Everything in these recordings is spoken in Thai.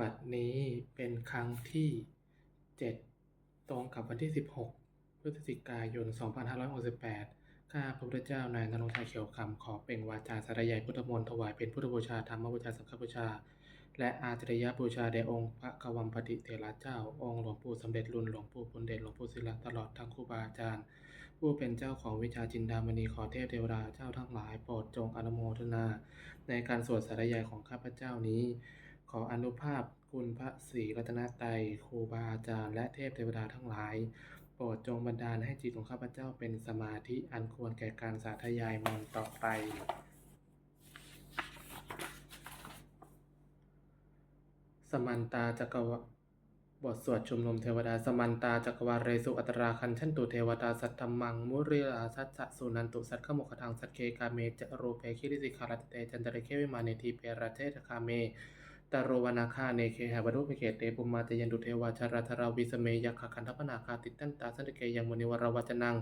บัดนี้เป็นครั้งที่ 7 ตรงกับวันที่ 16 พฤศจิกายน 2568 ข้าพระพุทธเจ้านายนรงชัยเขียวคำขอเปล่งวาจาสาธยายพุทธมนต์ถวายเป็นพุทธบูชาธรรมบูชาสังฆบูชา และอาจริยบูชาแด่องค์พระกวัมปติเถระเจ้า องค์หลวงปู่สำเร็จรุ่นหลวงปู่พุนเดชหลวงปู่ศิลาตลอดทั้งครูบาอาจารย์ ผู้เป็นเจ้าของวิชาจินดามณีขอเทพเทวดาเจ้าทั้งหลายโปรดจงอนุโมทนา ในการสวดสาธยายของข้าพเจ้านี้ ออนุภาพคุณพระศรีรัตนตรัยครูบาอาจารย์และเทพเทวดาทั้งหลาย โปรดจงบันดาลให้จิตของข้าพเจ้าเป็นสมาธิอันควรแก่การสาธยายมนต์ต่อไป สมันตาจักรวบทสวดชุมนุมเทวดาสมันตาจักรวาเรสุอัตราคันชันตุเทวดาสัตธรรมังมุริลาสัจสุนันตุสัตขมุขทังสัตเคกาเมจะโรเปคิริสิคารัตเตจันตระเควิมาเนทีเปรเททคาเม ตโรวนาคาเนเคหบรุปเกเตปุมมาตยันตุเทวาชาราธราวิสเมยักขคันทปนาคาติตันตาสันตเกยังมุนิวรวัจนัง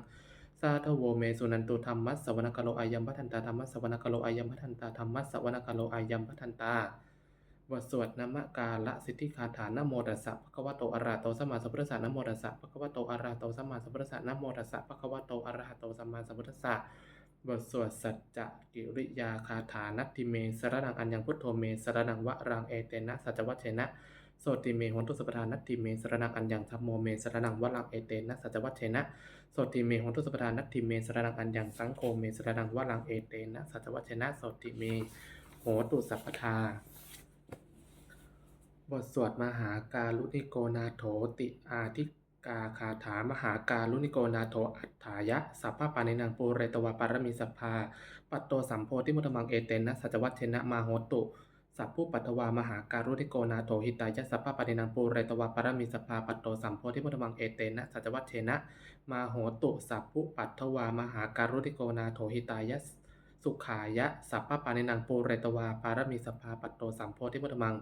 สาธโวเมสุนันตุธรรมัสสวนกโลอายัมพัทันตาธรรมัสสวนกโลอายัมพัทันตาธรรมัสสวนกโลอายัมพัทันตาบทสวดนมกาละสิทธิคาถานโมตัสสะภะคะวะโตอะระหะโตสัมมาสัมพุทธัสสะนโมตัสสะภะคะวะโตอะระหะโตสัมมาสัมพุทธัสสะนโมตัสสะภะคะวะโตอะระหะโตสัมมาสัมพุทธัสสะ บทสวดสัจจะกิริยาคาถานัตติเมสรนังอัญญังพุทโธเมสรนังวะรังเอเตนะสัจวัชเชนะโสติเมหนตุสัพพทานัตติเมสรนังอัญญังธัมโมเมสรนังวะรังเอเตนะสัจวัชเชนะโสติเมหนตุสัพพทานัตติเมสรนังอัญญังสังโฆเมสรนังวะรังเอเตนะสัจวัชเชนะโสติเมโหตุสัพพทาบทสวดมหาการุณิโกนาโถติอาทิ กาคาถามหาการุณิโกนาโถอัฏฐายะ สัพพะปานินังปูเรตวาปารมีสัพพา ปัตโตสัมโพธิมุตมังเอเตนะสัจวัชเชนะมาโหตุ สัพพุปัตถวามหาการุณิโกนาโถหิตายะสัพพะปานินังปูเรตวาปารมีสัพพาปัตโตสัมโพธิมุตมังเอเตนะสัจวัชเชนะมาโหตุ สัพพุปัตถวามหาการุณิโกนาโถหิตายะสุขายะสัพพะปานินังปูเรตวาปารมีสภาปัตโตสัมโพธิมุตมัง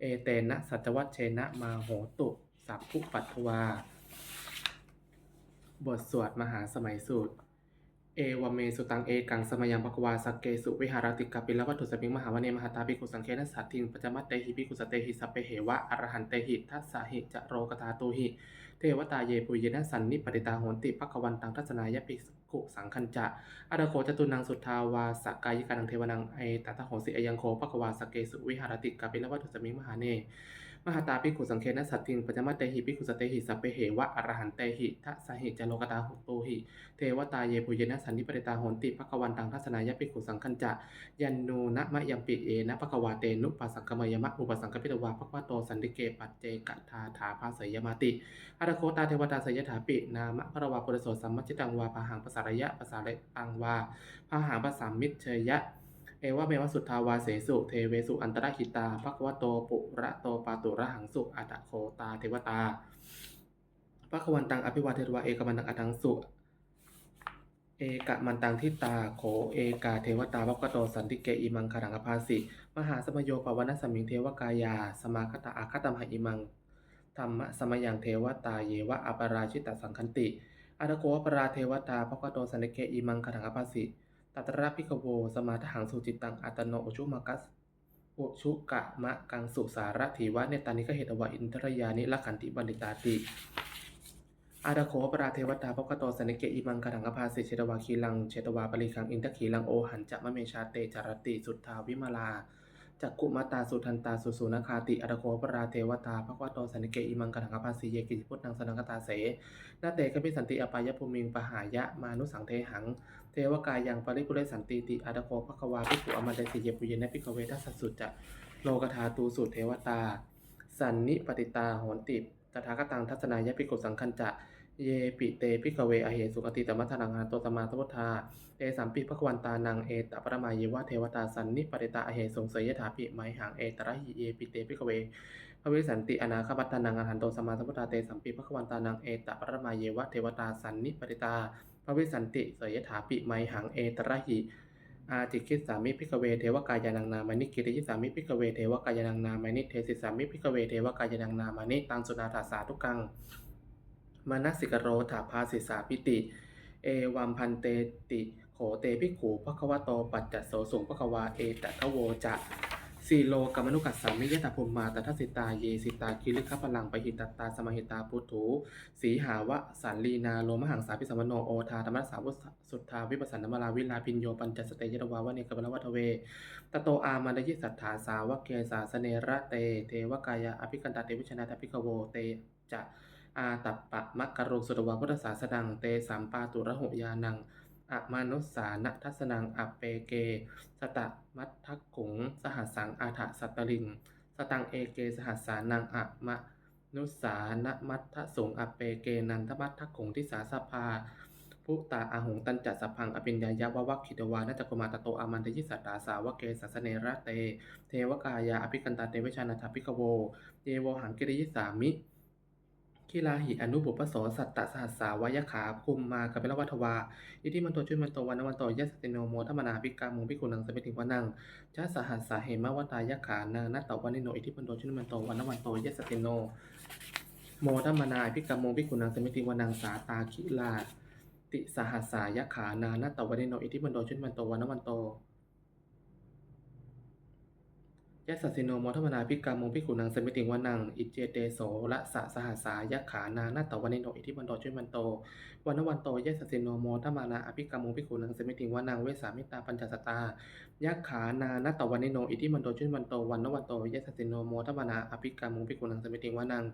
เอเตนะสัจวัชเชนะมาโหตุ สัพพุปัตถวา บทสวดมหาสมัยสูตร เอวเมสุตังเอกังสมยังภควาสักเกสุวิหารติกาปิลวัตถุสมิงมหาวเนมหาตาภิกขุสังเคนสัตทิงปัจมัตเตหิภิกขุสเตหิสัพเพเหวะอรหันเตหิทัสสะหิจะโรกตาตูหิ เทวตาเยปุยนะสันนิปติตาโหนติภควันตังทัศนายภิกขุสังคัญจะอาดโคจตุนังสุทธาวาสกายิกานังเทวนังไอตตะโหสิอยังโคภควาสกเกสุวิหารติกาปิลวัตถุสมิงมหาเน มหาตาภิกขุสังเคนะสัตทิงปัจจมัตเตหิภิกขุสเตหิสัพเพเหวะอรหันเตหิทัสหิจโลกตาโตูหิ เทวตาเยปุเยนะสันนิปริตาโหนติภควันตังทัศนายภิกขุสังคัญจะยันโนนะมะยังปิเอนะภควาเตนุปัสสังกมยมะอุปสังกปิตวาภควโตสันติเกปัจเจกทาถาภาสยมาติอารโคตาเทวตาสยถาปินามะพระวาปุริโสสัมมัจจิตังวาพาหังภาษาระยะภาษาเรปังวาพาหังภาษามิตรเชยะ เอวะเมวะสุทธาวาเสสุ เทเวสุอันตรหิตาภควโตปุระโตปาตุระหังสุอัตโคตาเทวตาภควันตังอภิวาเทวะเอกมันตังอัตังสุ เอกะมันตังทิตาโขเอกาเทวตาวัคโตสันติเกอิมังคารังอภาสิ มหาสมโยปวนัสสมิงเทวกายา สมาคตาอาคตมหอิมังธรรมะสมยังเทวตาเยวะอปราชิตสังคันติอาตโกวปราเทวตาภควโตสันติเกอิมังคารังอภาสิ อัตราพิกโว สมาทหังสุจิตตัง อัตโนอุชุมากัสอุชุกะมะกังสุสารถีวะเนตานิกเหตวะอินทรยานิละขันติบันดิตาติอาดาโคปราเทวตาปกโตสนิเกอิมังกรังกภาสิเชตวาคีลังเชตวาปริคังอินทขีลังโอหันจะมะเมชาเตจารติสุทธาวิมาลา จักกุมาตาสุทันตาสุสุนคาติอาดาโคปราเทวตาภควโตสันิเกอิมังกังอภาสิเยกิจิพุทธังสนังกตาเสนาเตกปิสันติอปายภูมิงปหายะมานุสังเทหัง เทวกายังปริปุเรสันติติอาดาโคภควาภิกขุอมันเดสิเยปุเยนะภิกเวทัสสุจะโลกธาตูสุเทวตา สันนิปติตาโหนติตถาคตังทัศนายภิกขุสังคัญจะ เยปิเตพิกเวอเหสุขติตมัทนังหาโตสมาสมุทธาเอสัมปิภควันตานังเอตปรมาเยวะเทวตาสันนิปริตาอเหสงเสยถาปิไมหังเอตระหิเยปิเตพิกเวพระวิสันติอนาคบัตตานังอรหันโตสมาสมุทธาเตสัมปิภควันตานังเอตปรมาเยวะเทวตาสันนิปริตาพระวิสันติเสยถาปิไมหังเอตระหิอาจิคิสามิพิกเวเทวกายานังนามานิกิริยิสามิพิกเวเทวกายานังนามานิเทสิสามิพิกเวเทวกายานังนามานิตังสุนาถาสาทุกัง มานัสิกโรถาภาสิสาปิติ เอวัมพันเตติโขเตภิขูภควโตปัจจัสโสสุงภควาเอตทะโวจะสีโลกรรมนุกัสสามิยตาภูมิมาตทัสิตาเยสิตาคิริขพลังปหิตตตาสมหิตาปุถุสีหาวะสันลีนาโลมหังสาพิสมโนโอทาธรรมสาวุสุทธาวิปัสสนมลาวิลาพินโยปัญจสเตยตวาวะเนกบลวัตเวตโตอามันดยิสัทธาสาวกเกสาสเนระเต เทวกายะอภิกันตาเตวิชนาตภิกโวเตจะ อาตัปปะมักกะโรสุตวาพุทธศาสดังเตสัมปาตุระหุยานังอะมานุสานะทัสนังอัปเปเก สตะมัททักขุง สหัสสังอาถะสัตตลิง สตังเอเกสหัสสานังอะมะนุสานะมัททะสงอัปเปเกนันทมัททักขงทิสาสภาพุตาอาหงตันจัสสพังอภิญญายะววัคคิตวานาจกมาตโตอามันทยิสัตตาสาวเกสัสเนระเต เทวกายาอภิกันตาเตวิชานาถาภิกโว เยโวหังกิริยิสามิ คิลาหิอนุบุปโสสัตตสหัสสาวายขาคุมมากะเปลวัทวาอิทิมันโตช่วยมันโตวันวันโตยัสติโนโมทัมมนาภิกามุงภิกุนังสมิติวานังจัสสหัสสาเหมะวตายขานานัตตวันนิโนอิทิมันโตช่วยมันโตวันวันโตยัสติโน โมทัมมนาภิกามุงภิกุนังสมิติวานังสาตาคิลาติสหัสสายขานานัตตวันนิโนอิทิมันโตช่วยมันโตวันวันโต ยะสัสสิโนโมทมนาภิกามงภิขุนังสมิติงวานัง อิเจเตโสละสะสหัสายะขานานาตวันนิโนอิทิมันโตช่วยมันโตวันวันโตยะสัสสิโนโมทมานาอภิกามงภิขุนังสมิติงวานังเวสามิตาปัญจสตายะขานานาตวันนิโนอิทิมันโตช่วยมันโตวันวันโตยะสัสสิโนโมทมานาอภิกามงภิขุนังสมิติงวานัง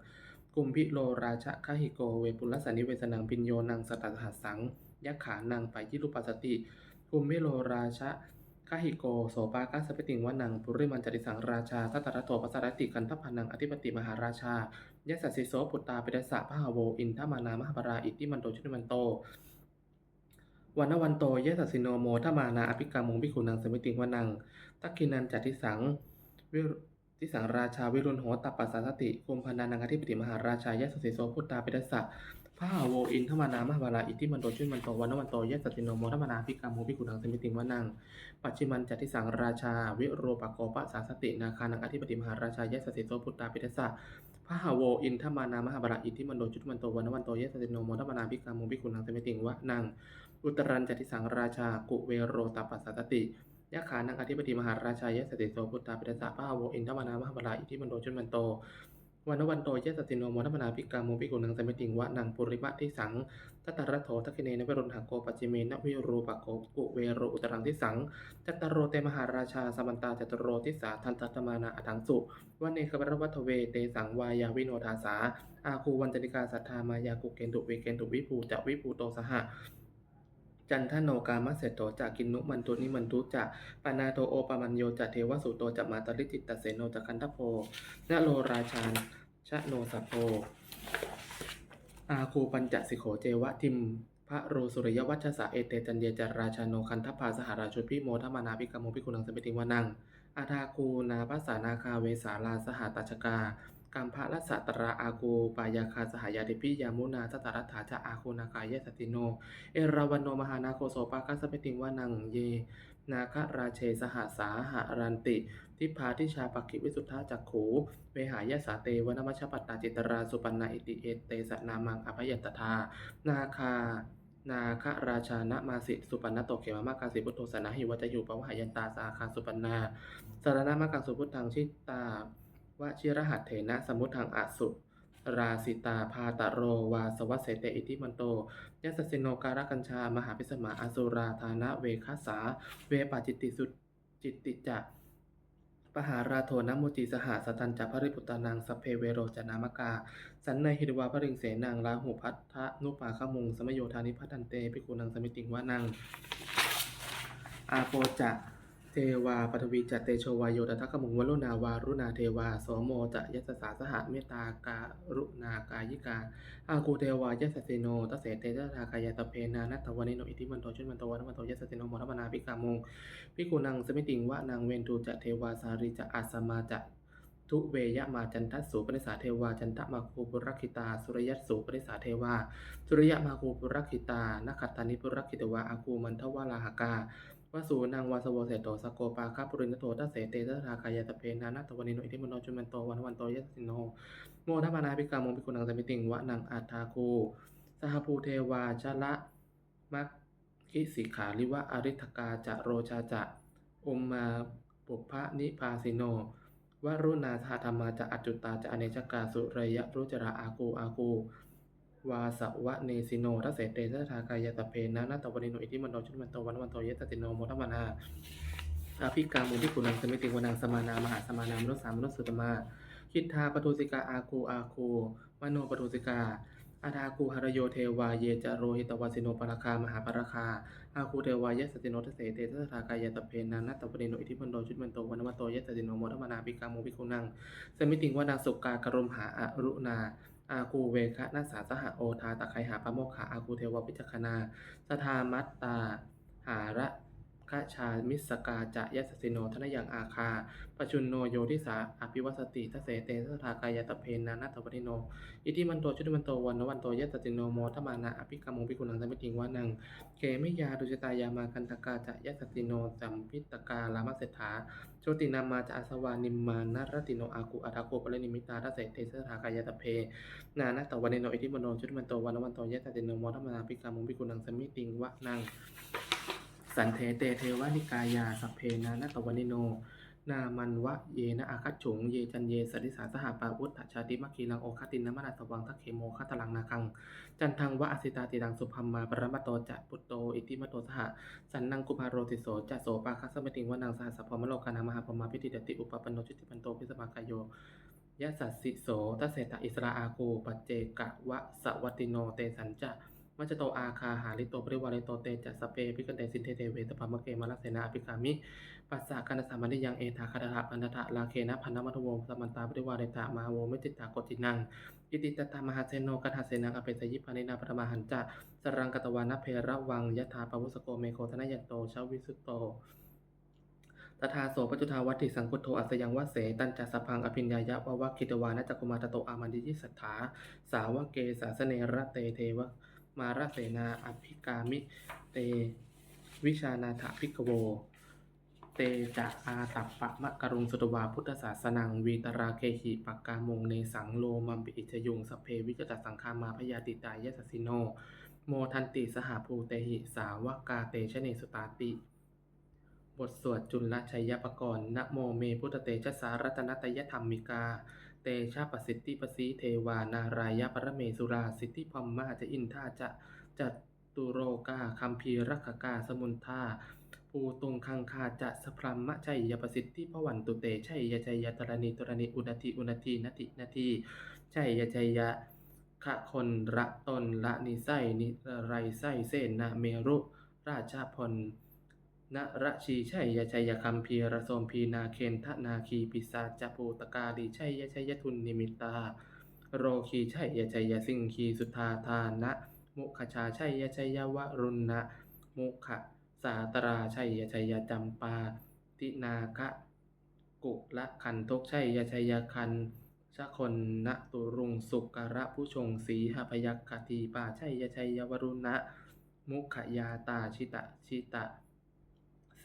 กุมพิโลราชะคหิโกเวปุลสานิเวสนังปิญโยนังสตัสหัสสังยะขานังไปยิรุปัสสติกุมพิโลราชะ คาหิโกโสปากาสเปติงวานังปุริมันจติสังราชาทัตตระโตปัสสารติกันทพานังอธิปติมหาราชายะสัสสิโสปุตตาปิดสะพะหาโวอินทมานามหาปราอิติมันโตชุนิมันโตวันนวันโตยะสัสสิโนโมทมานาอภิกามงภิขุนังสมิติงวานังตักกินันจัติสังวิรุทิสังราชาวิรุณโหตปัสสติกุมพานานังอธิปติมหาราชายะสัสสิโสปุตตาปิดสะ พระหาโวอินทมานามหาปราอิติมันโตชุนมันโตวันนวันโตยะสัสสิโนโมทมนาอภิกามงภิกขุนังสมิติงวานัง ปัจจิมันจัตติสังราชา วิโรปโกปะสาสตินาคานังอธิปติมหาราชายะสสิโสพุตตาปิทัสสะพระหาโวอินทมานามหาบราอิทิมันโดจุตมันโตวันนวันโตยะสสิโนโมทมนาภิกามุภิกขุนังสมิติงวะนัง อุตรันจัตติสังราชา กุเวโรตปัสสติยะขานังอธิปติมหาราชายะสสิโสพุตตาปิทัสสะพระหาโวอินทมานามหาบราอิทิมันโดจุตมันโต วันวันโตยะสสิโนโมทมนาภิกามุภิกุนังสมิติงวะนังปุริมะทิสังตัตตระโถทักเนนเวรุณหโกปัจจิเมนะวิรูปโกกุเวโรอุตรังทิสังจัตตโรเตมหาราชาสมันตาจัตตโรทิสาทันตัตมานาอถังสุวันเนคบรวัตเวเตสังวายาวิโนทาสาอาคูวันจติกาสัทธามายากุเกนตุเวเกนตุวิภูจะวิภูโตสหะ จันทโนกามะเสโตจะกินนุมันตุนิมันตุจะปานาโตโอปามันโยจะเทวสุโตจะมาตริจิตตเสโนจะคันทโพนะโลราชานชะโนสัพโพอาคูปัญจสิโขเจวะทิมพระโรสุริยวัชสะเอเตจันเยจาราชาโนคันทพาสหราชุพิโมทมานาภิกมโมภิกุนังสมิติวานังอาทาคูนาภัสานาคาเวสาลาสหตัชกา กัมภะรัสสะตราอาคูปายาคาสหายาติพิยามุนาสตารัฐาจะอาคูนาคายสติโน เอราวันโนมหานาโคโสปาคัสสมิติวานังเย นาคราเชสหสาหารันติ ทิพาทิชาปกิวิสุทธาจักขูเวหายาสาเตวนมัชปัตตาจิตราสุปันนาอิติเอเตสนามังอภยัตทานาคานาคราชานะมาสิสุปันนโตเขมามากาสิพุทโธสนะหิวัจยุปวหายันตาสาคาสุปันนาสารณามากังสุพุทธังชิตา วชิรหัตเถนะสมุทังอสุราสิตาพาตโรวาสวัสเสเตอิติมันโตยัสสิโนการกัญชามหาพิสมาอสุราธานะเวคัสสาเวปาจิตติสุจิตติจะปหาราโทนมุจิสหสตันจะพริพุตานังสเพเวโรจนามกา สันในหิตวาพริงเสนังลาหูพัทธนุปาขมุงสมโยธานิพัตันเตปิกุนังสมิติงวานัง อาโปจะ เทวาปฐวีจะเตโชวายโยตทัคมุงวลุนาวารุณาเทวาโสโมจะยัสสาสหเมตตาการุณากายิกาอากูเทวายัสสเสโนตเสเตตถากายาตเพนานัตตวันิโนอิทิมันโตชุนมันโตวันมันโตยัสสเสโนมทัมนาภิกามงพิกุนังสมิติงวะนางเวนทูจะเทวาสาริจะอาสมาจะทุเวยะมาจันทัสูปนิสาเทวาจันทมาคูปุรักิตา สุริยัสสูปนิสาเทวา สุริยะมาคูปุรักิตานักขัตานิปุรักิตวาอาคูมันทวาลาหกา วสูนางวาสโวเสโตสโกปาคาปุรินโตทัสเสเตทัสรากายาตเพนานัตวันิโนอิทิมโนจุมันโตวันวันโตยัสสิโนโมทัมนาภิกามงภิกุนังสมิติงวะนังอาทาคูสหภูเทวาชละมัคคิสิขาลิวะอริทกาจะโรชาจะอุมมาปุพพนิพาสิโนวรุณาธาธรรมาจะอจุตตาจะอเนชกาสุเรยะรุจระอากูอากู วาสวะเนสิโนทัสเสเตทัสทากายตเพนะนาตวนิโนอิทิมันโนชุนมันโตวันวันโตเยตติโนโมทมนาอาภิกามุทิกุนังสมิติวนังสมานามหาสมานามนุสามนุสุตมา คิทธาปทุสิกาอาคูอาคูมโนปทุสิกาอาทาคูหรโยเทวาเยจโรหิตวาสิโนปราคามหาปราคา อาคูเทวายสติโนทเสเตทัสทากายตเพนะนัตตวนิโนอิทิมันโตชุนมันโตวันวันโตเยตติโนโมทมนาภิกามุภิกุนังสมิติงวนาสุกากรมหาอรุณา อากูเวคะนาสาสหโอทาตะไคหาปะโมขาอากูเทวปิจคณาสทามัตตาหาระ คชามิสกาจะยัสสิโนทนยังอาคาปชุนโนโยทิสาอภิวัสติทเสเตสทากายตเพนนานัตตวนิโนอิติมันโตชุติมันโตวันวันโตยัสติโนโมทมานาอภิกรรมงภิกุนังสมิติงวานังเกมิยาดุจตายามาคันตกาจะยัสติโนสัมพิตกาลามาเศรษฐาโชตินามาจะอาสวานิมมานารติโนอากุอาทาโกปะเลนิมิตาทัสเสเตสถากายตเพนานาตวันเนโนอิทิมันโนชุติมันโตวันวันโตยะตติโนโมทมานาภิกามุภิกุนังสมิติงวะนัง สันเทเตเทวานิกายาสัพเพนานาตวันเนโน นามันวะเยนะอาคัจฉงเยจันเยสริสาสหปาวุฒชาติมัคคีลังโอคตินนมนาตวังทัคเคโมคตลังนาคัง จันทังวะอสิตาติดังสุพัมมาปรมตโตจะปุตโตอิติมโตสหสันนังกุภาโรติโสจะโสปาคัสมติงวนังสหัสสพมโลกานามหาพมาพิติดติอุปปันโนชุติปันโตพิสมากายโยยะสัสสิโสทัสเสตอิสราอาโกปัจเจกะวะสวัตติโนเตสัญจะ มัจโตอาคาหาลิโตปริวาริโตเตจะสเปพิกันเตสินเทเตเวตปามะเกมะลเสนาอภิกามิปัสสะกันสามันิยังเอทาคาตะปันทะลาเคนะพันนมัทโวสมันตาปริวาริตามาโวมิจิตากตินังอิติตตามหาเซโนกัทาเสนังอเปสยิปานินาปรมาหันจะสรังกตวานะเพระวังยะถาปวุสโกเมโคทนยันโตชาวิสุโตตถาโสปจุทาวัตถิสังคุโทอัสยังวะเสตันจัสพังอภิญญายะวะวะคิตวานะจักุมาตโตอามันดิยิสัทธาสาวกเกสาสเนระเตเทวะ มาระเสนาอภิกามิ เต วิชานาถภิกโว เตจะอาตัปปะมะกรุงสุตวาพุทธศาสนัง วีตราเคหิปักกามงเนสังโลมัมปิอิจยุงสเพวิจตสังคามาพยาติตายะสสิโน โมทันติสหภูเตหิสาวกาเตชะเนสุตาติบทสวดจุลชัยยปกรณ์นโมเมพุทธเตชะสารัตนตยธรรมิกา เตชะปสิทธิปสีเทวานารายะปรเมสุราสิทธิพัมมาจะอินทาจะจัตุโรกาคัมภีรักกาสมุนทาภูตุงคังคาจะสพรัมมะชัยยประสิทธิพวันตุเตชัยยชัยยตรณีตรณีอุณติอุณทีนตินาทีชัยยชัยยะขะคนระตนละนิไสนิไรไสเสนาเมรุ ราชาพล นระชีชัยยชัยคัมพีระโสมพีนาเคนทนาคีปิสาจภูตกาลีชัยยชัยทุนนิมิตา โรคีชัยยชัยสิงคีสุธาทานะ มุขชาชัยยชัยวรุณนะมุขสาตราชัยยชัยจำปา ตินาคะกุละขันทกชัยยชัยคันชะคนณตุรุงสุกระผู้ชงสีหพยัคคตีปาชัยยชัยวรุณะ มุขยาตาชิตะชิตะ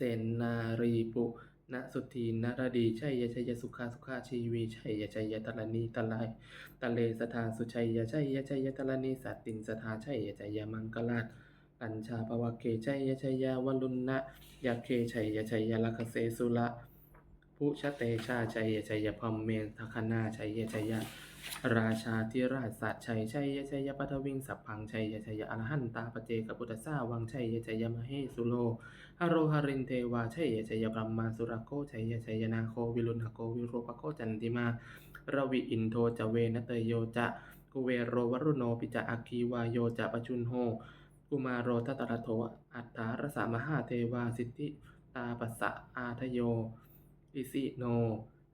เสนนารีปุณสุธีนรดีชัยยชัยสุขาสุขาชีวีชัยยชัยตะรณีตะไลตะเลสถาสุชัยยชัยยชัยตะรณีสัตตินสถาชัยยชัยมังกลาปัญชาปวเกชัยยชัยวัลุณนะยาเคชัยยชัยลักเสสุละพุชเตชาชัยยชัยพัมเมนทคนาชัยยชัย ราชาธิราชสัตชัยชัยยชัยปัทวิงสัพพังชัยยชัยอรหันตาปเจกพุทธสาวังชัยยชัยมเหสุโลหโรหรินเทวาชัยยชัยพรหมาสุรโกชัยยชัยนาโควิรุณหโกวิโรปโกจันติมารวิอินโทจเวนเตโยจะกุเวโรวรุโนปิจะอาคีวาโยจะปชุนโหกุมารโรทัตตระโทอัตถารสามหาเทวาสิทธิตาปัสสะอาทโยอิสิโน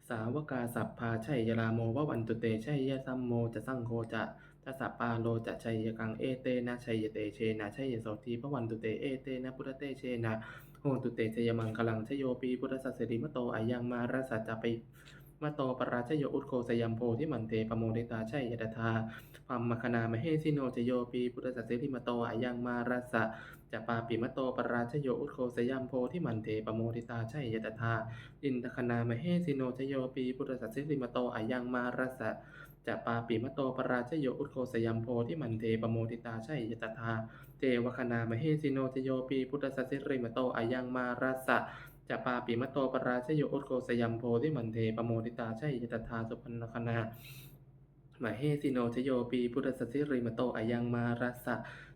สาวกาสัพพาชัยยลาโมววันตุเตชัยยสัมโมจะสังโฆจะทัสสะปาโลจะชัยยกังเอเตนะชัยยเตเชนะชัยยโสทีพระวันตุเตเอเตนะพุทธเตเชนะโหตุเตชยมังคลังชโยปีพุทธสัสสริมโตอายังมารัสสัจจะไปมโตปราชโยอุตโคสยัมโพที่มันเตปโมเดตาชัยยตถาพัมมคณามเหสิโนจโยปีพุทธสัสสริมโตอายังมารัสสะ จะปาปิมโตปราชโยอุตโคสยัมโพที่มันเตปโมทิตาชัยยตถาอินทคณามเหสิโนชโยปีพุทธสัสสิมโตอายังมารสะจะปาปิมโตปราชโยอุตโคสยัมโพที่มันเทปโมทิตาชัยยตถาเทวคณามเหสิโนชโยปีพุทธสัสสิมโตอายังมารสะจะปาปิมะโตปราชโยอุตโกสยัมโพธิมันเทปโมทิตาชัยยตถาสุพันนคนามเหสิโนชโยปีพุทธสสสิริมโตอายังมารัสสะ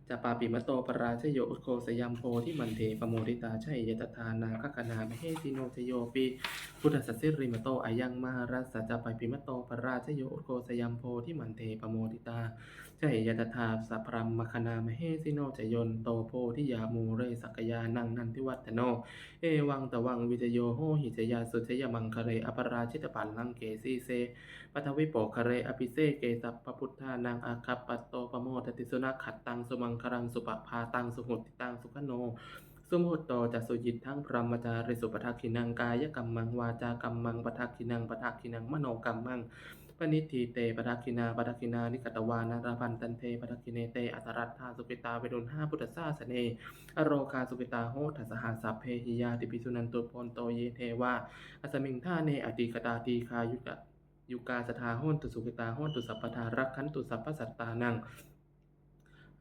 จะปาปิมโตปราชโยอุโคสยามโพที่มันเทปโมริตาชัยยตทานาคกนามเหสิโนชโยปีพุทธสสสิริมโตอายังมารัสจะปาปิมโตปราชโยอุโคสยามโพที่มันเทปโมริตา ชัยตถาสัพพรัมมคณามเหสิโนชยนโตโพธิยามูเรสักยานังนันทิวัฒโน เอวังตวังวิจโยโหหิจยาสุชยมังคะเรอปราชิตปัลลังเกสีเซปัทวิโปคะเรอภิเซเกสัพปพุทธานังอาคัปปัตโตปโมทติสุนัขัดตังสุมังครังสุปภาตังสุหุติตังสุขโนสุมุตโตจะสุยิตทั้งพรหมจาริสุปทักขินังกายกรรมังวาจากรรมังปทักขินังปทักขินังมโนกรรมัง ปณิทีเตปทักขินาปทักขินา นิกตวานาราพันตันเทปทักขิเนเต อัตรัตธาสุปิตาเวดุลห้าพุทธศาสเนอโรคาสุปิตาโหทัสหัสสัพเพหิยาติปิสุนันตุโพนโตเยเทวาอสมิงท่าเนอติกตาตีคายุกะยุกาสทาโหนตุสุกิตาโหนตุสัพพทารักขันตุสัพพสัตตานัง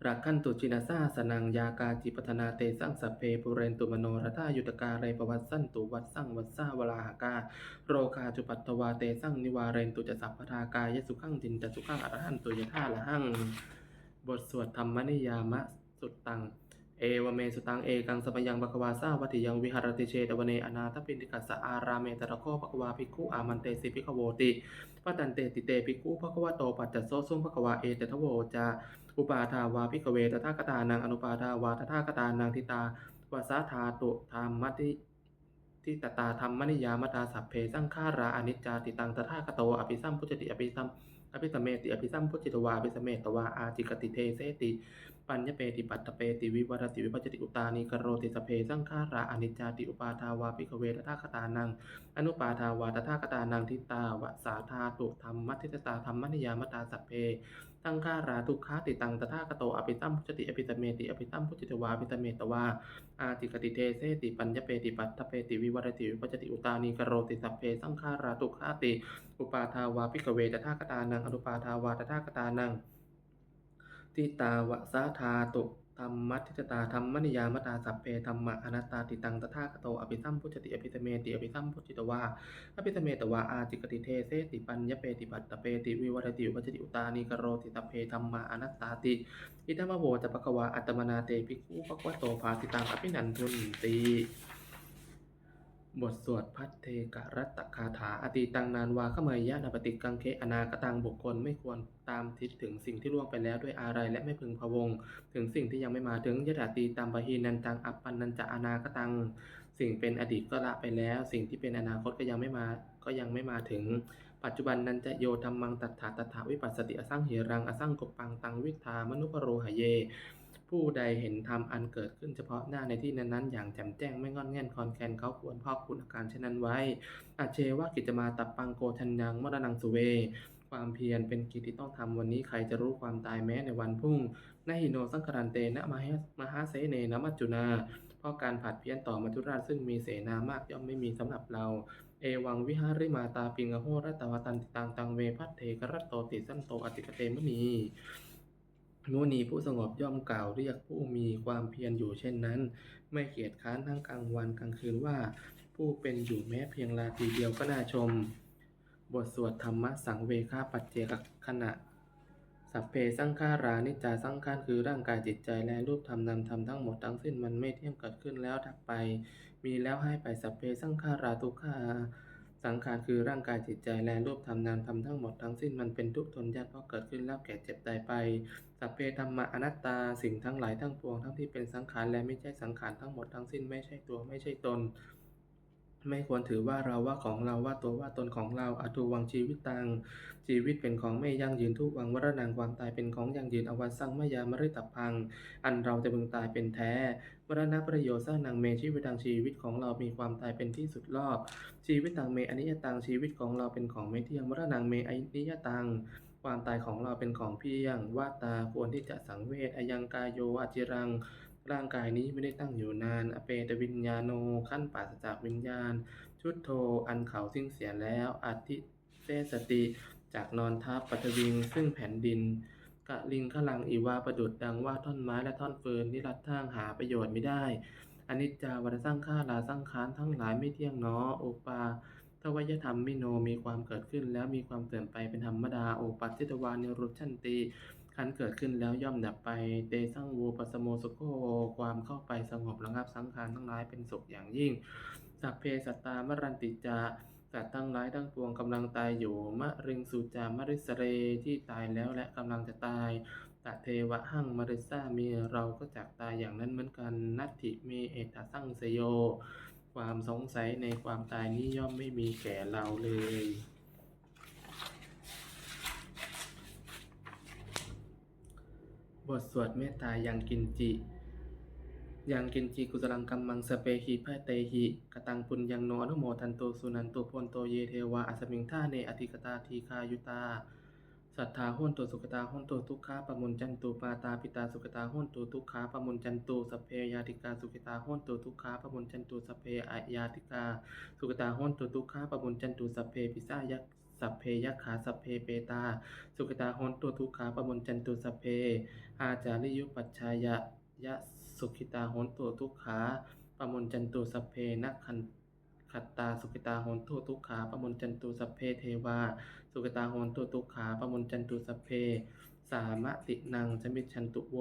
รักขันตุจินาซาสนังยากาจิปทนาเตสังสพเพปุเรนตุมโนรธายุตกาเรปวัสสันตุวัดสังวัดสาวลาหากา โรคาจุปัตตวาเตสังนิวาเรนตุจะสัพพทากายสุขังจินจะสุขังอรหันตุยะธาละหัง บทสวดธรรมนิยามะสุตตังเอวเมสุตังเอกังสมยังปะกวาสาวัติยังวิหารติเชตวเนอนาถปินติกัสอารามเมตระโคปะกวาภิกขุอามันเตสิภิกขโวติปะตันเตติเตภิกขุภะคะวะโตปัจจัสโซซุมภะกวาเอเตทะโวจา อุปาทาวาภิกเวตถาคตานังอนุปาทาวาตถาคตานังทิตาวาสาธาตุธรรมติทิตตาธรรมนิยามตาสัพเพสังขาราอนิจจาติตังตถาคโตอภิสัมพุจติอภิสัมอภิสัมเมติอภิสัมพุจิตวาอภิสมเมตวาอาจิกติเทเสติ ปัญญเปติปัตตเปติวิวัตติวิปัจติอุตานิกโรติสเพสังขาราอนิจจาติอุปาทาวาปิกเวตถาคตานัง อนุปาทาวาตถาคตานังทิตาวสาธาตุธรรมมัทิตตาธรรมนิยามตาสัพเพ ตั้งขาราทุกขาติตังตถาคโตอภิตัมพุจติอภิตเมติอภิตัมพุจิตวาอภิตเมตวาอาติกติเทเสติปัญญเปติปัตตเปติวิวัตติวิปัจจติอุตานิกโรติสัพเพสังขาราทุกขาติ อุปาทาวาพิกเวตถาคตานังอนุปาทาวาตถาคตานังทิตาวะสาธาตุ ธรรมัทิตตาธรรมนิยามตาสัพเพธรรมะอนัตตาติตังตถาคโตอภิสัมพุจติอภิสเมติอภิสัมพุจิตวาอภิสเมตวาอาจิกติเทเสติปัญญเปติปัตตเปติวิวัตติวัจติอุตานิกโรติตเพธรรมะอนัตตาติอิทัมโวจะปะกวาอัตมนาเตภิกขุปะกวโตภาติตังอภินันทุนตี บทสวดพัทเทกรัตตคาถาอติตังนานวาขมายะนาปฏิกังเคอนาคตังบุคคลไม่ควรตามทิศถึงสิ่งที่ล่วงไปแล้วด้วยอะไรและไม่พึงพะวง ถึงสิ่งที่ยังไม่มาถึงยถาตีตามปะหีนันตังอัปปันนันจะอนาคตัง สิ่งเป็นอดีตก็ละไปแล้ว สิ่งที่เป็นอนาคตก็ยังไม่มาก็ยังไม่มาถึง ปัจจุบันนันจะโยธรรมังตัฏฐาตถาวิปัสสติอสร้างเหรังอสร้างกบปังตังวิทามนุปโรหเย ผู้ใดเห็นธรรมอันเกิดขึ้นเฉพาะหน้าในที่นั้นๆ อย่างแจ่มแจ้งไม่งอนแง่นคอนแคนเขาควรพอกคุณอาการเช่นนั้นไว้ อาเชว่ากิจมาตับปังโกชันยังมรณังสุเว ความเพียรเป็นกิจที่ต้องทำวันนี้ใครจะรู้ความตายแม้ในวันพรุ่งนหิโนสังครันเตนะมหามหาเสเนนะมัจจุนา เพราะการผัดเพี้ยนต่อมัจจุราชซึ่งมีเสนามากย่อมไม่มีสำหรับเรา เอวังวิหาริมาตาปิงโหรัตวตันติตังตังเวพัตเทกรัตโตติสันโตอติกเตมุนี มุนีผู้สงบย่อมกล่าวเรียกผู้มีความเพียรอยู่เช่นนั้น ไม่เกียจค้านทั้งกลางวันกลางคืนว่า ผู้เป็นอยู่แม้เพียงราตรีเดียวก็น่าชม บทสวดธรรมะสังเวคาปัจเจกขณะ สัพเพสังขารานิจจาสังขารคือร่างกายจิตใจและรูปธรรมนามธรรมทั้งหมดทั้งสิ้นมันไม่เที่ยงเกิดขึ้นแล้วดับไป มีแล้วให้ไปสัพเพสังขาราทุกขา สังขารคือร่างกายจิตใจและรูปธรรมนามธรรมทั้งหมดทั้งสิ้นมันเป็นทุกข์ทนยากเพราะเกิดขึ้นแล้วแก่เจ็บตายไป สัพเพธรรมะอนัตตาสิ่งทั้งหลายทั้งปวงทั้งที่เป็นสังขารและไม่ใช่สังขารทั้งหมดทั้งสิ้นไม่ใช่ตัวไม่ใช่ตน ไม่ควรถือว่าเราว่าของเราว่าตัวว่าตนของเราอทุวังชีวิตตังชีวิตเป็นของไม่ยั่งยืนทุกวังวรนังความตายเป็นของยั่งยืนอวัสังมายามริตพัง อันเราจะพึงตายเป็นแท้มรณะประโยชน์สร้างนางเมชีวิตตังชีวิตของเรามีความตายเป็นที่สุดรอบ ชีวิตตังเมอนิยตังชีวิตของเราเป็นของไม่เที่ยงมรณังเมอนิยตังความตายของเราเป็นของเพียงวาตาควรที่จะสังเวชอายังกายโยอาจิรัง ร่างกายนี้ไม่ได้ตั้งอยู่นาน อเปตวิญญาโนขั้นปราศจากวิญญาณ ชุดโทอันเขาสิ้นเสียแล้วอธิเตสติ จากนอนทับปัทวิง ซึ่งแผ่นดินกะลิงขลังอีวาประดุดดังว่าท่อนไม้และท่อนเฟืนนิรัตทางหาประโยชน์ไม่ได้อนิจจาวัฏสังขาราสังขารทั้งหลายไม่เที่ยงหนอโอปาทวยธรรมมิโนมีความเกิดขึ้นแล้วมีความเสื่อมไปเป็นธรรมดาโอปัจจิตวานิรุชันติ ขันเกิดขึ้นแล้วย่อมดับไป เตสังวูปัสโมสุโกความเข้าไปสงบระงับสังขารทั้งหลายเป็นสุขอย่างยิ่ง สัพเพสัตตามรันติจาสัตว์ทั้งหลายทั้งปวงกำลังตายอยู่ มะริงสุจามริสเรที่ตายแล้วและกำลังจะตายตะเทวะหั่งมริสามีเราก็จากตายอย่างนั้นเหมือนกัน นัตถิเมเอตสั่งเสโย ความสงสัยในความตายนี้ย่อมไม่มีแก่เราเลย บทสวดเมตตายังกินจิยังกินจิกุสลังกัมมังสเปหิพะเตหิกตังปุญญังโนอนุโมทันโตสุนันโตพนโตเยเทวาอัสมิงท่าเนอธิกตาทีคายุตาสัทธาโหนตุสุขตาโหนตุทุกขาปมุนจันตุปาตาปิตาสุขตาโหนตุทุกขาปมุนจันตุสเพยาติกาสุขตาโหนตุทุกขาปมุนจันตุสเพอายาติกา สุขตาโหนตุทุกขาปมุนจันตุสเพปิสายัก สัพเพยักขาสัพเพเปตา สุขตาหนตุทุกขาปะมุนจันตุสัพเพอาจาริยุปัชชายะยะสุขิตาหนตุทุกขาปะมุนจันตุสัพเพนักขันขัตตาสุขิตาโหนตุทุกขาปะมุนจันตุสัพเพเทวา สุขตาโหนตุทุกขาปะมุนจันตุสัพเพ สามะตินังชมิชันตุโว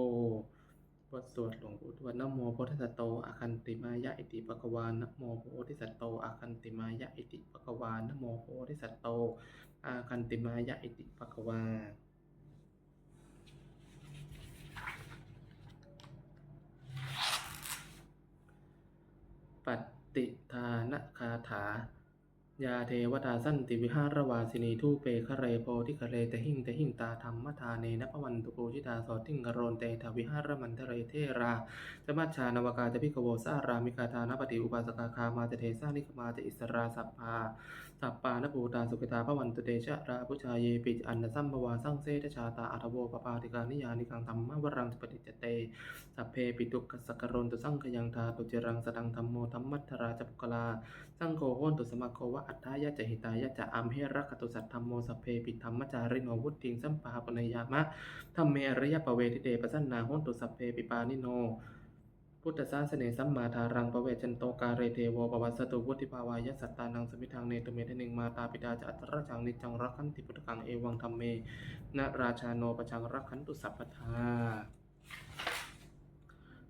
บทสวดหลวงปู่ทวดนโมโพธิสัตโตอาคันติมายะอิติปะกวานโมโพธิสัตโตอาคันติมายะอิติปะกวานโมโพธิสัตโตอาคันติมายะอิติปะกวาปฏิทานคาถา ยาเทวตาสั้นติวิหารวาสินีทูเปคะเรโพธิคะเรตหิงตหิงตาธรรมทาเนนภวันตุโกชิตาโสติงกโรนเตทวิหารมันทะเรเทราจมัชชานวกาจะพิกโวสารามิกาธานปฏิอุปาสกาคามาจะเทสานิขมาจะอิสราสัพพา สัพปานปูตาสุกิตาพวันตุเตชะราพุชาเยปิจอันสัมภวาสังเสทชาตาอัตโวปปาติกานิยานิกังธรรมวรังสปฏิจเต สัพเพปิตุกสกรนตุสังขยังทาตุเจรังสดังธรรมโมธรรมัทธราจปุกลา สังโฆโหนตุสมาโควะอัตถายะจะหิตายะจะอัมเหรักตุสัทธรรมโมสัพเพปิธรรมจาริโนวุติงสัมปาปนยามะธรรมเมริยปเวทิเตปสันนาโหนตุสัพเพปิปานิโน พุทธศาสเนสัมมาทารังประเวชันโตกาเรเทโวปวัสตุวุติภาวายสัตตานังสมิทางเนตุเมทนึงมาตาปิดาจะอัตระจังนิจังรักขันติพุทธกังเอวังธรรมเมนราชาโนปชังรักขันตุสัพพทา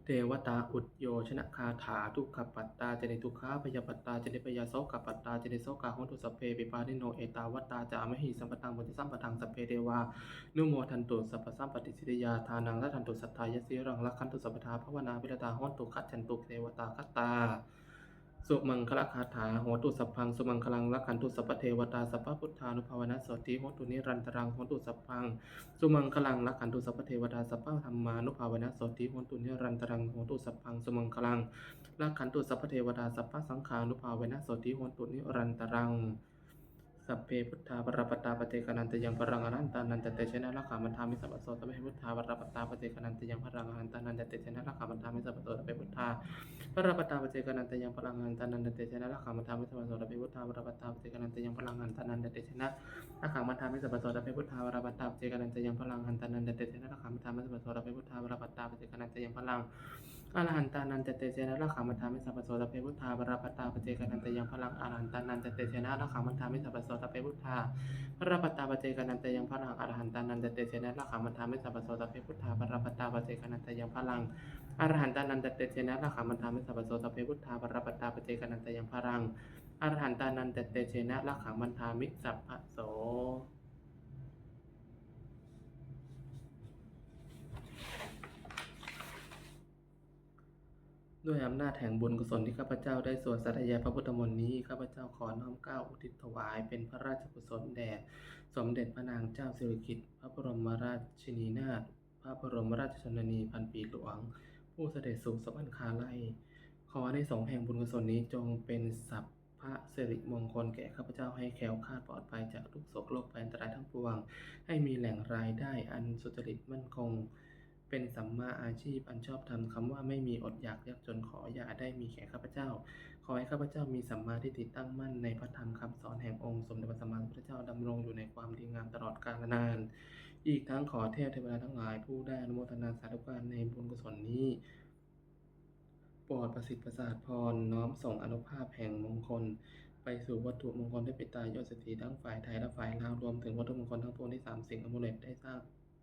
เทวตาอุดโยชนะคาถาทุกขปัตตาเจนิทุกขาพยาปัตตาเจนิพยาโสกปัตตาเจนิโสกาหงตุสเพปิปานิโนเอตาวัตตาจามหิสัมปตังปุติสัมปตังสเพเทวานุโมทันตุสัพพสัมปติสิริยาทานังละทันตุสัทธายสีรังละคันตุสัพพทาภวนาพิรตาหงตุขัดฉันตุเทวตาคัตตา สุมังคละคาถาโหตุสัพพัง สุมังคลังละขันตุสัพเทวตาสัพพพุทธานุภาวนาสติโหตุนิรันตรังโหตุสัพพัง สุมังคลังละขันตุสัพเทวตาสัพพะธรรมานุภาวนาสติโหนตุนิรันตรังโหนตุสัพพัง สุมังคลังละขันตุสัพเทวตาสัพพะสังขานุภาวนาสติโหนตุนิรันตรัง สัพเพพุทธาปรปตาปเจกนันตยังปรังอนันตานันตเตชนะละขามันทามิสัพพโสตเมพุทธาปรปตาปเจกนันตยังปรังอนันตานันตเตชนะละขามันทามิสัพพโสตเมพุทธาปรปตาปเจกนันตยังปรังอนันตานันตเตชนะละขามันทามิสัพพโสตเมพุทธาปรปตาปเจกนันตยังปรังอนันตานันตเตชนะละขังมันทามิสัพพโสดาเปพุทธาวรปตาปเจกนันจะยังพลังหันตานันตเตเสนะละขังมันทามิสัพพโสดาเปพุทธาวรปตาปเจกนันจะยังพลัง อรหันตานันจะเตเสนะละขังมันทามิสัพพโสดาเปพุทธาวราปัตตาปเจกันันจะยังพลังอรหันตานันจะเตเสนะละขังมันทามิสัพพโสดาเปพุทธาวราปัตตาปเจกันันจะยังพลังอรหันตานันจะเตเสนะละขังมันทามิสัพพโสดาเปพุทธาวราปัตตาปเจกันันจะยังพลังอรหันตานันจะเตเสนะละขังมันทามิสัพพโสดาเปพุทธาวราปัตตาปเจกันันจะยังพลังอรหันตานันจะเตเสนะละขังมันทามิสัพพโส ด้วยอำนาจแห่งบุญกุศลที่ข้าพเจ้าได้สวดสัตยาพระพุทธมนต์นี้ข้าพเจ้าขอน้อมเกล้าอุทิศถวายเป็นพระราชกุศลแด่สมเด็จพระนางเจ้าสิริกิติ์พระบรมราชินีนาถพระบรมราชชนนีพันปีหลวง ผู้เสด็จสู่สวรรคาไลขอในสงแห่งบุญกุศลนี้จงเป็นสัพพะสิริมงคลแก่ข้าพเจ้าให้แคล้วคลาดปลอดภัยจากทุกโศกโรคภัยอันตรายทั้งปวง ให้มีแหล่งรายได้อันสุจริตมั่นคง เป็นสัมมาอาชีพอันชอบธรรมคำว่าไม่มีอดอยากยากจนขออย่าได้มีแก่ข้าพเจ้า ขอให้ข้าพเจ้ามีสัมมาทิฏฐิตั้งมั่นในพระธรรมคำสอนแห่งองค์สมเด็จพระสัมมาสัมพุทธเจ้าดำรงอยู่ในความดีงามตลอดกาลนาน อีกทั้งขอเทพเทวดาทั้งหลาย ผู้ได้อนุโมทนาสาธุการในบุญกุศลนี้ปรดประสิทธิ์ประสาทพรน้อมส่งอนุภาพแห่งมงคล ไปสู่วัตถุมงคลเทพปิตายอดเศรษฐีทั้งฝ่ายไทยและฝ่ายลาวรวมถึงวัตถุมงคลทั้งปวงที่สามสิ่งอมูลเลตได้สร้าง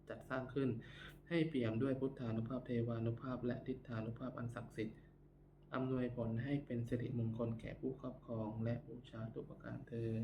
จัดสร้างขึ้น ให้เปี่ยมด้วยพุทธานุภาพเทวานุภาพ และทิฏฐานุภาพอันศักดิ์สิทธิ์อำนวยผลให้เป็นสิริมงคลแก่ผู้ครอบครองและบูชาทุกประการเทอ